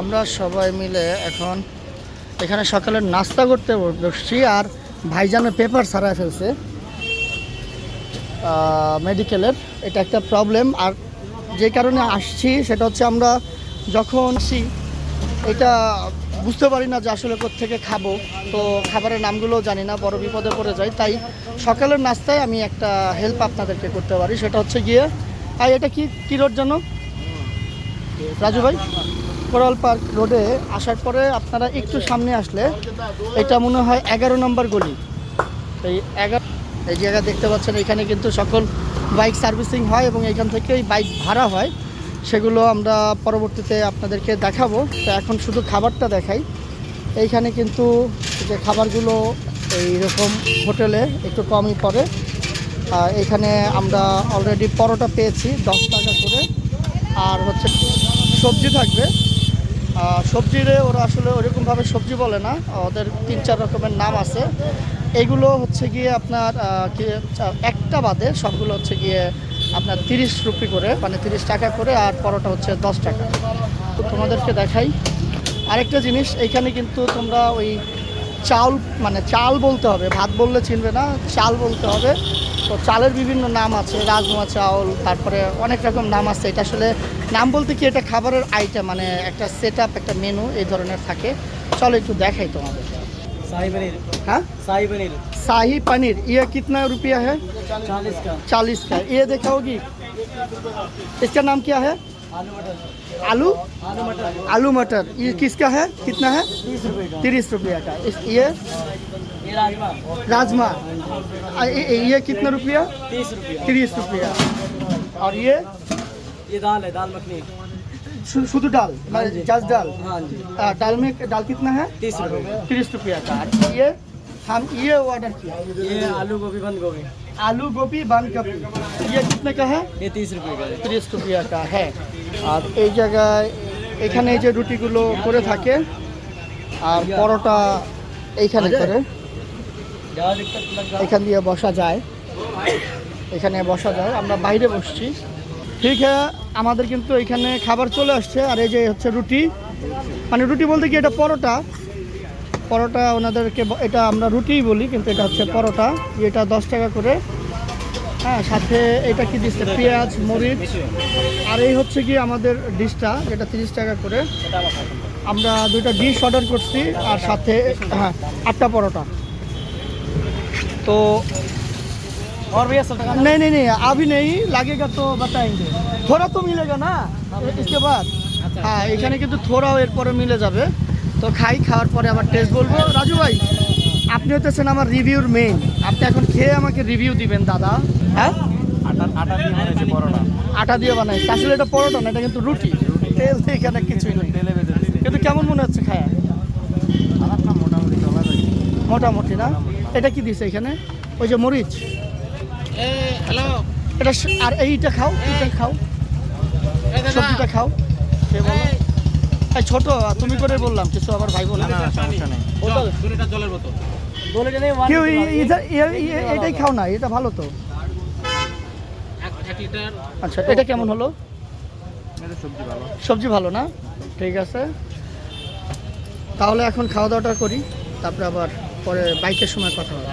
আমরা সবাই মিলে এখন এখানে সকালের নাস্তা করতে বসছি আর ভাইজানের পেপার সারায় ফেলছে। মেডিকেলের এটা একটা প্রবলেম আর যে কারণে আসছি সেটা হচ্ছে আমরা যখন আসি এটা বুঝতে পারি না যে আসলে থেকে খাব। তো খাবারের নামগুলো জানি না, বড় বিপদে পড়ে যাই। তাই সকালের নাস্তায় আমি একটা হেল্প আপনাদেরকে করতে পারি। সেটা হচ্ছে গিয়ে, আর এটা কি, কী রোড জানো রাজু ভাই, কোরাল পার্ক রোডে আসার পরে আপনারা একটু সামনে আসলে এটা মনে হয় এগারো নম্বর গলি। এই এগারো এই জায়গা দেখতে পাচ্ছেন, এখানে কিন্তু সকল বাইক সার্ভিসিং হয় এবং এখান থেকেই বাইক ভাড়া হয়। সেগুলো আমরা পরবর্তীতে আপনাদেরকে দেখাবো। তো এখন শুধু খাবারটা দেখাই। এইখানে কিন্তু যে খাবারগুলো এইরকম হোটেলে একটু কমই পড়ে। এখানে আমরা অলরেডি পরোটা পেয়েছি, দশ টাকা করে। সবজি থাকবে। সবজিরে ওরা আসলে ওরকমভাবে সবজি বলে না। ওদের তিন চার রকমের নাম আছে। এগুলো হচ্ছে গিয়ে আপনার একটা বাদে সবগুলো হচ্ছে গিয়ে আপনার তিরিশ রুপি করে মানে তিরিশ টাকা করে, আর পরোটা হচ্ছে দশ টাকা। তো তোমাদেরকে দেখাই। আরেকটা জিনিস এইখানে কিন্তু তোমরা ওই চাল মানে চাল বলতে হবে ভাত বললে চিনবে না চাল বলতে হবে তো চালের বিভিন্ন নাম আছে রাজমা চাউল তারপরে অনেক রকম নাম আছে এটা আসলে নাম বলতে কি এটা খাবারের আইটেম মানে একটা সেট একটা মেনু এই ধরনের থাকে চলো একটু দেখাই তোমাদের शाही पनीर हाँ शाही पनीर शाही पनीर ये कितना रुपया है चालीस का चालीस का ये दिखाओगी इसका नाम क्या है आलू मटर। आलू? आलू मटर। आलू मटर। ये किसका है? कितना है? तीस रुपए का। तीस रुपया का। इस ये? ये राजमा। ये, ये कितना रुपया? तीस रुपया। तीस रुपया। और ये? ये दाल है दाल मखनी। शुद्ध दाल जी। जस दाल। हाँ जी। दाल में दाल कितना है? तीस रुपए। तीस रुपया का। ये? हम ये ऑर्डर किया ये आलू गोभी बंद गोभी आलू गोभी बंद गोभी ये कितने का है ये तीस रुपए का है তিরিশ রুপিয়া কা হ্যাঁ আর এই জায়গায় এখানে এই যে রুটিগুলো করে থাকে আর পরোটা এইখানে করে ज़्यादा दिक्कत लग रहा এখান দিয়ে বসা যায় এখানে বসা যায় আমরা বাইরে বসছি ঠিক হ্যাঁ আমাদের কিন্তু এখানে খাবার চলে আসছে আর এই যে হচ্ছে রুটি মানে রুটি বলতে কি এটা পরোটা পরোটা ওনাদেরকে ব- এটা আমরা রুটিই বলি কিন্তু এটা হচ্ছে পরোটা এটা দশ টাকা করে হ্যাঁ সাথে এটা কি দিচ্ছে পেঁয়াজ মরিচ আর এই হচ্ছে কি আমাদের ডিশটা যেটা তিরিশ টাকা করে আমরা দুইটা ডিশ অর্ডার করছি আর সাথে হ্যাঁ আটটা পরোটা তো और भैया सौ टका नहीं नहीं नहीं अभी नहीं लगेगा तो बताएंगे थोड़ा तो मिलेगा ना इसके बाद হ্যাঁ এখানে কিন্তু থোড়াও এরপরে মিলে যাবে তো খাই খাওয়ার পরে আবার টেস্ট বলব। রাজু ভাই আপনি হতেছেন আমার রিভিউর মেইন আপনি এখন খেয়ে আমাকে রিভিউ দিবেন দাদা। হ্যাঁ? আটা দিয়ে বানাই আসলে এটা পরোটা না এটা কিন্তু রুটি। তেল এখানে কিছুই নেই। কিন্তু কেমন মনে হচ্ছে খায়া? মোটামুটি না? এটা কি দিছে এখানে? ওই যে মরিচ। এটা আর এইটা খাও এইটা খাও। সবজিটা খাও। বলো ছোট তুমি করে বললাম কিছু আবার ভাই বলে না সমস্যা নেই। বোতল জলের বোতল। বলে কেউ এটাই খাও না এটা ভালো তো। আচ্ছা এটা কেমন হলো? সবজি ভালো। সবজি ভালো না? ঠিক আছে। তাহলে এখন খাওয়া দাওয়াটা করি তারপরে আবার পরে বাইকের সময় কথা হবে।